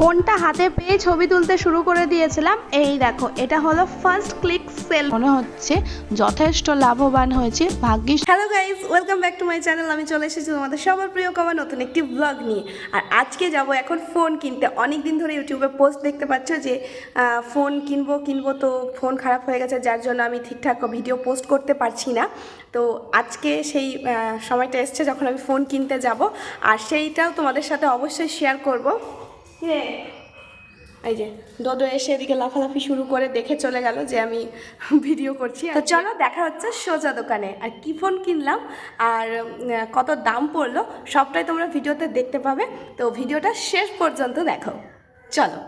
ফোনটা হাতে পেয়ে ছবি তুলতে শুরু করে দিয়েছিলাম। এই দেখো, এটা হলো ফার্স্ট ক্লিক সেল মনে হচ্ছে যথেষ্ট লাভবান হয়েছে, ভাগ্যিস hello guys welcome back to my channel আমি চলে এসেছি তোমাদের সবার প্রিয় কমা নতুন একটি ব্লগ নিয়ে। আর আজকে যাব এখন ফোন কিনতে। অনেক দিন ধরে ইউটিউবে পোস্ট দেখতে পাচ্ছ যে ফোন কিনবো কিনবো তো ফোন খারাপ হয়ে গেছে, যার জন্য আমি ঠিকঠাক ভিডিও পোস্ট করতে পারছি না। তো আজকে সেই সময়টা এসছে যখন আমি ফোন কিনতে যাব। আর সেইটাও তোমাদের সাথে অবশ্যই শেয়ার করব। এই যে, দোদো এসে এদিকে লাফালাফি শুরু করে দেখে চলে গেল যে আমি ভিডিও করছি। তো চলো দেখা হচ্ছে সোজা দোকানে। আর কি ফোন কিনলাম, আর কত দাম পড়ল, সবটাই তোমরা ভিডিওতে দেখতে পাবে। তো ভিডিওটা শেষ পর্যন্ত দেখো। চলো।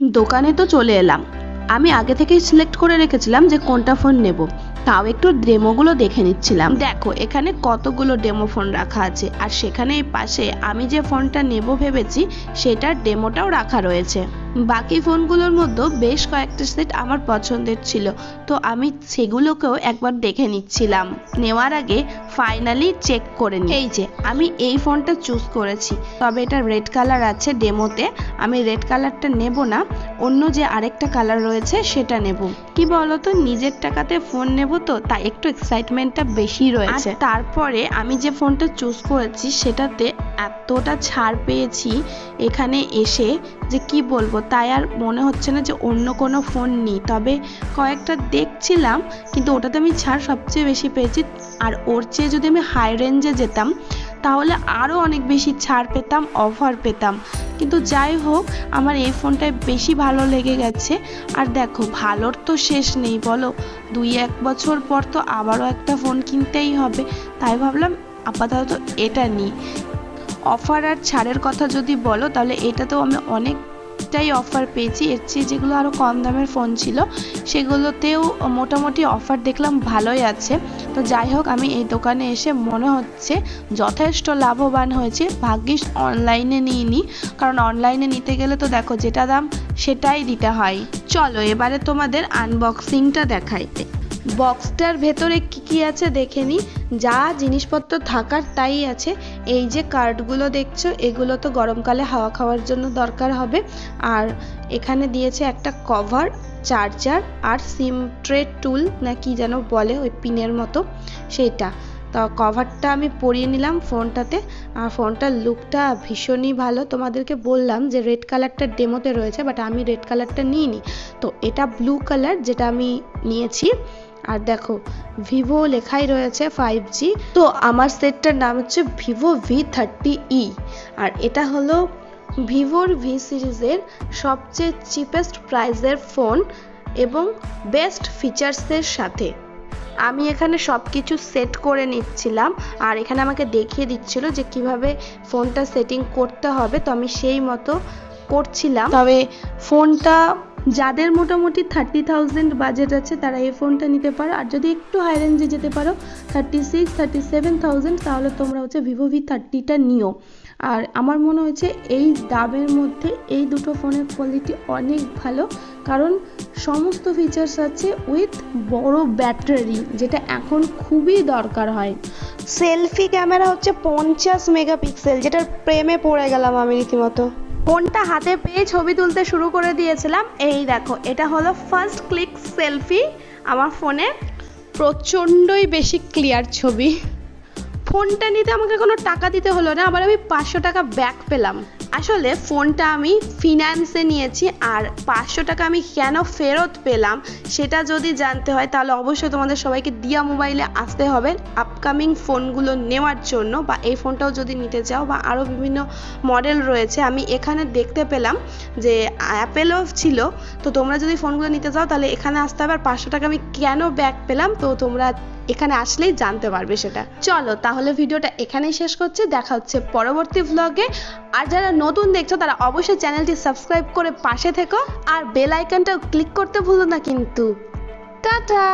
দোকানে তো চলে এলাম। আমি আগে থেকেই সিলেক্ট করে রেখেছিলাম যে কোনটা ফোন নেব। তাও একটু ডেমোগুলো দেখে নিচ্ছিলাম। দেখো, এখানে কতগুলো ডেমো ফোন রাখা আছে। আর সেখানে পাশে আমি যে ফোনটা নেব ভেবেছি, সেটার ডেমোটাও রাখা রয়েছে। বাকি ফোনগুলোর মধ্যে বেশ কয়েকটা সেট আমার পছন্দের ছিল তো আমি সেগুলোকেও একবার দেখে নিচ্ছিলাম। নেওয়ার আগে ফাইনালি চেক করে নিই। এই যে আমি এই ফোনটা চুজ করেছি। তবে এটা রেড কালার আছে ডেমোতে আমি রেড কালারটা নেব না অন্য যে আরেকটা কালার রয়েছে সেটা নেব। কি বলতো নিজের টাকাতে ফোন নেব তো তাই একটু এক্সাইটমেন্টটা বেশি রয়েছে। তারপরে আমি যে ফোনটা চুজ করেছি সেটাতে এতটা ছাড় পেয়েছি এখানে এসে যে কি বলব, তাই আর মনে হচ্ছে না যে অন্য কোনো ফোন নিই। তবে কয়েকটা দেখছিলাম, কিন্তু ওটাতে আমি ছাড় সবচেয়ে বেশি পেয়েছি। আর ওর চেয়ে যদি আমি হাই রেঞ্জে যেতাম, তাহলে আরও অনেক বেশি ছাড় পেতাম অফার পেতাম। কিন্তু যাই হোক, আমার এই ফোনটায় বেশি ভালো লেগে গেছে। আর দেখো, ভালোর তো শেষ নেই, বলো। দুই এক বছর পর তো আবারও একটা ফোন কিনতেই হবে। তাই ভাবলাম আপাতত এটা নিই। অফার আর ছাড়ের কথা যদি বলো, তাহলে এটাতেও আমি অনেকটাই অফার পেয়েছি। এর চেয়ে যেগুলো আরও কম দামের ফোন ছিল, সেগুলোতেও মোটামুটি অফার দেখলাম ভালোই আছে। তো যাই হোক, আমি এই দোকানে এসে মনে হচ্ছে যথেষ্ট লাভবান হয়েছে। ভাগ্যিস অনলাইনে নিইনি, কারণ অনলাইনে নিতে গেলে তো দেখো যেটা দাম সেটাই দিতে হয়। চলো, এবারে তোমাদের আনবক্সিংটা দেখাই। বক্সটার ভেতরে কি কি আছে দেখে নিই যা জিনিসপত্র থাকার তাই আছে। এই যে কার্ডগুলো দেখছ, এগুলো তো গরমকালে হাওয়া খাওয়ার জন্য দরকার হবে। আর এখানে দিয়েছে একটা কভার, চার্জার আর সিম ট্রে টুল, না কি যেন বলে ওই পিনের মতো, সেইটা। তো কভারটা আমি পরিয়ে নিলাম ফোনটাতে। আর ফোনটার লুকটা ভীষণই ভালো। তোমাদেরকে বললাম যে রেড কালারটা ডেমোতে রয়েছে বাট আমি রেড কালারটা নিইনি। তো এটা ব্লু কালার যেটা আমি নিয়েছি। আর দেখো ভিভো লেখাই রয়েছে ফাইভ জি তো আমার সেটটার নাম হচ্ছে ভিভো ভি থার্টি ই আর এটা হলো ভিভোর ভি সিরিজের সবচেয়ে চিপেস্ট প্রাইসের ফোন এবং বেস্ট ফিচার্সের সাথে। আমি এখানে সব কিছু সেট করে নিচ্ছিলাম আর এখানে আমাকে দেখিয়ে দিচ্ছিল যে কীভাবে ফোনটা সেটিং করতে হবে, তো আমি সেই মতো করছিলাম। তবে ফোনটা যাদের মোটামুটি থার্টি থাউজেন্ড বাজেট আছে, তারা এই ফোনটা নিতে পারো। আর যদি একটু হাই রেঞ্জে যেতে পারো thirty six thirty seven thousand তাহলে তোমরা হচ্ছে ভিভো ভি থার্টিটা নিও। আর আমার মনে হয়েছে এই দামের মধ্যে এই দুটো ফোনের কোয়ালিটি অনেক ভালো কারণ সমস্ত ফিচার্স আছে উইথ বড় ব্যাটারি যেটা এখন খুবই দরকার হয়। সেলফি ক্যামেরা হচ্ছে পঞ্চাশ মেগাপিক্সেল যেটার প্রেমে পড়ে গেলাম আমি রীতিমতো। ফোনটা হাতে পেয়ে ছবি তুলতে শুরু করে দিয়েছিলাম। এই দেখো এটা হলো ফার্স্ট ক্লিক সেলফি আমার ফোনে। প্রচণ্ডই বেশি ক্লিয়ার ছবি। ফোনটা নিতে আমাকে কোনো টাকা দিতে হলো না, আবার আমি পাঁচশো টাকা ব্যাক পেলাম। আসলে ফোনটা আমি ফিনান্সে নিয়েছি, আর পাঁচশো টাকা আমি কেন ফেরত পেলাম সেটা যদি জানতে হয়, তাহলে অবশ্যই তোমাদের সবাইকে দিয়া মোবাইলে আসতে হবে। আপকামিং ফোনগুলো নেওয়ার জন্য, বা এই ফোনটাও যদি নিতে চাও, বা আরও বিভিন্ন মডেল রয়েছে, আমি এখানে দেখতে পেলাম যে অ্যাপেলও ছিল। তো তোমরা যদি ফোনগুলো নিতে চাও, তাহলে এখানে আসতে হবে, আর পাঁচশো টাকা আমি কেন ব্যাক পেলাম? তো তোমরা এখানে আসলেই জানতে পারবে সেটা। চলো, তাহলে ভিডিওটা এখানেই শেষ করছি। দেখা হচ্ছে পরবর্তী ব্লগে আর যারা নতুন দেখছ, তারা অবশ্যই চ্যানেলটি সাবস্ক্রাইব করে পাশে থেকো। আর বেল আইকনটাও ক্লিক করতে ভুলো না কিন্তু। টাটা!